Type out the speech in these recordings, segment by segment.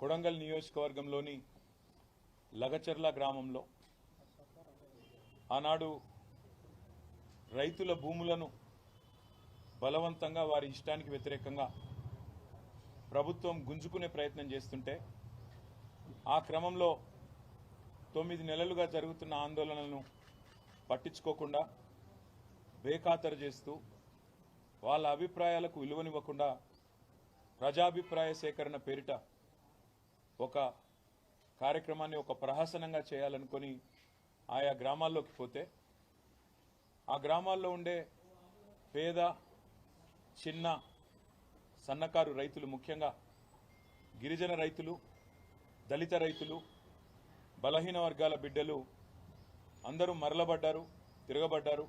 కొడంగల్ నియోజకవర్గంలోని లగచర్ల గ్రామంలో ఆనాడు రైతుల భూములను బలవంతంగా వారి ఇష్టానికి వ్యతిరేకంగా ప్రభుత్వం గుంజుకునే ప్రయత్నం చేస్తుంటే ఆ క్రమంలో తొమ్మిది నెలలుగా జరుగుతున్న ఆందోళనలను పట్టించుకోకుండా బేఖాతరు చేస్తూ వాళ్ళ అభిప్రాయాలకు విలువనివ్వకుండా ప్రజాభిప్రాయ సేకరణ పేరిట ఒక కార్యక్రమాన్ని ఒక ప్రహసనంగా చేయాలనుకొని ఆయా గ్రామాల్లోకి పోతే ఆ గ్రామాల్లో ఉండే పేద చిన్న సన్నకారు రైతులు ముఖ్యంగా గిరిజన రైతులు దళిత రైతులు బలహీన వర్గాల బిడ్డలు అందరూ మరలబడ్డారు తిరగబడ్డారు.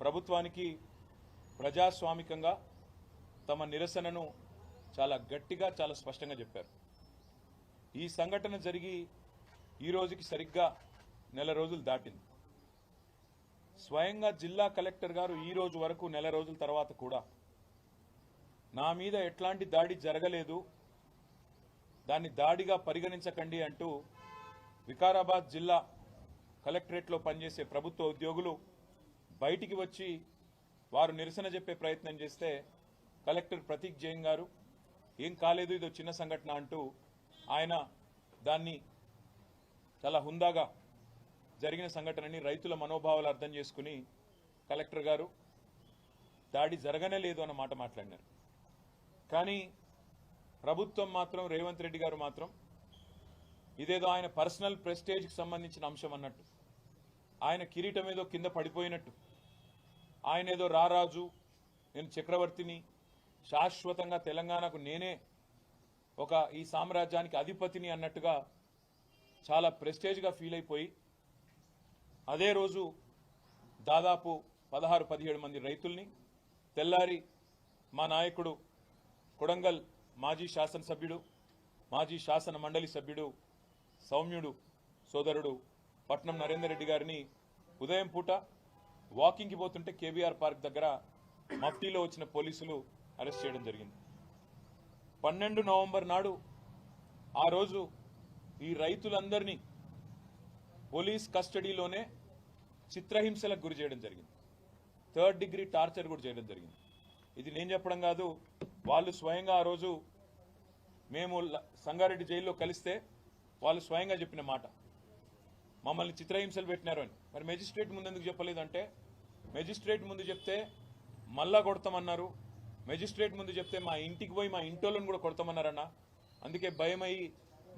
ప్రభుత్వానికి ప్రజాస్వామికంగా తమ నిరసనను చాలా గట్టిగా చాలా స్పష్టంగా చెప్పారు. ఈ సంఘటన జరిగి ఈ రోజుకి సరిగ్గా నెల రోజులు దాటింది. స్వయంగా జిల్లా కలెక్టర్ గారు ఈ రోజు వరకు నెల రోజుల తర్వాత కూడా నా మీద ఎట్లాంటి దాడి జరగలేదు దాన్ని దాడిగా పరిగణించకండి అంటూ వికారాబాద్ జిల్లా కలెక్టరేట్లో పనిచేసే ప్రభుత్వ ఉద్యోగులు బయటికి వచ్చి వారు నిరసన చెప్పే ప్రయత్నం చేస్తే కలెక్టర్ ప్రతీక్ జైన్ గారు ఏం కాలేదు ఇదో చిన్న సంఘటన అంటూ ఆయన దాన్ని చాలా హుందాగా జరిగిన సంఘటనని రైతుల మనోభావాలు అర్థం చేసుకుని కలెక్టర్ గారు దాడి జరగనే లేదు అన్న మాట మాట్లాడినారు. కానీ ప్రభుత్వం మాత్రం రేవంత్ రెడ్డి గారు మాత్రం ఇదేదో ఆయన పర్సనల్ ప్రెస్టేజ్కి సంబంధించిన అంశం అన్నట్టు. ఆయన కిరీటం ఏదో కింద పడిపోయినట్టు. ఆయన ఏదో రారాజు నేను చక్రవర్తిని శాశ్వతంగా తెలంగాణకు నేనే ఒక ఈ సామ్రాజ్యానికి అధిపతిని అన్నట్టుగా చాలా ప్రెస్టేజ్గా ఫీల్ అయిపోయి అదే రోజు దాదాపు పదహారు పదిహేడు మంది రైతుల్ని తెల్లారి మా నాయకుడు కొడంగల్ మాజీ శాసనసభ్యుడు మాజీ శాసన మండలి సభ్యుడు సౌమ్యుడు సోదరుడు పట్నం నరేందర్ రెడ్డి గారిని ఉదయం పూట వాకింగ్కి పోతుంటే కేబీఆర్ పార్క్ దగ్గర మఫ్టీలో వచ్చిన పోలీసులు అరెస్ట్ చేయడం జరిగింది. పన్నెండు నవంబర్ నాడు ఆ రోజు ఈ రైతులందరినీ పోలీస్ కస్టడీలోనే చిత్రహింసలకు గురి చేయడం జరిగింది. థర్డ్ డిగ్రీ టార్చర్ కూడా చేయడం జరిగింది. ఇది నేను చెప్పడం కాదు వాళ్ళు స్వయంగా ఆ రోజు మేము సంగారెడ్డి జైల్లో కలిస్తే వాళ్ళు స్వయంగా చెప్పిన మాట. మమ్మల్ని చిత్రహింసలు పెట్టినారు అని. మరి మెజిస్ట్రేట్ ముందు ఎందుకు చెప్పలేదంటే మెజిస్ట్రేట్ ముందు చెప్తే మళ్ళా కొడతామన్నారు. మెజిస్ట్రేట్ ముందు చెప్తే మా ఇంటికి పోయి మా ఇంటోళ్ళని కూడా కొడతామన్నారన్న. అందుకే భయమై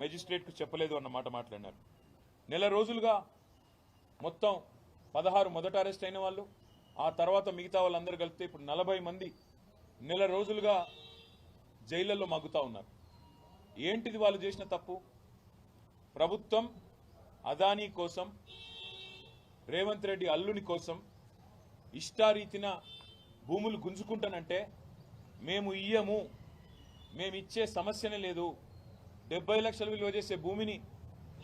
మెజిస్ట్రేట్కు చెప్పలేదు అన్న మాట మాట్లాడినారు. నెల రోజులుగా మొత్తం పదహారు మొదట అరెస్ట్ అయిన వాళ్ళు ఆ తర్వాత మిగతా వాళ్ళందరూ కలిపితే ఇప్పుడు నలభై మంది నెల రోజులుగా జైళ్ళలో మగ్గుతూ ఉన్నారు. ఏంటిది వాళ్ళు చేసిన తప్పు? ప్రభుత్వం అదానీ కోసం రేవంత్ రెడ్డి అల్లుని కోసం ఇష్టారీతిన భూములు గుంజుకుంటానంటే మేము ఇయ్యము. మేము ఇచ్చే సమస్యనే లేదు. డెబ్బై లక్షలు విలువ చేసే భూమిని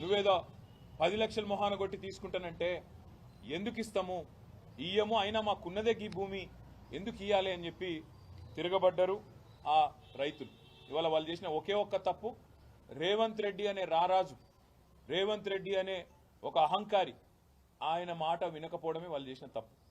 నువ్వేదో పది లక్షల మొహాన కొట్టి తీసుకుంటానంటే ఎందుకు ఇస్తాము? ఇయ్యము అయినా మాకున్నదే ఈ భూమి. ఎందుకు ఇయ్యాలి అని చెప్పి తిరగబడ్డారు ఆ రైతులు. ఇవాళ వాళ్ళు చేసిన ఒకే ఒక్క తప్పు. రేవంత్ రెడ్డి అనే రారాజు రేవంత్ రెడ్డి అనే ఒక అహంకారి ఆయన మాట వినకపోవడమే వాళ్ళు చేసిన తప్పు.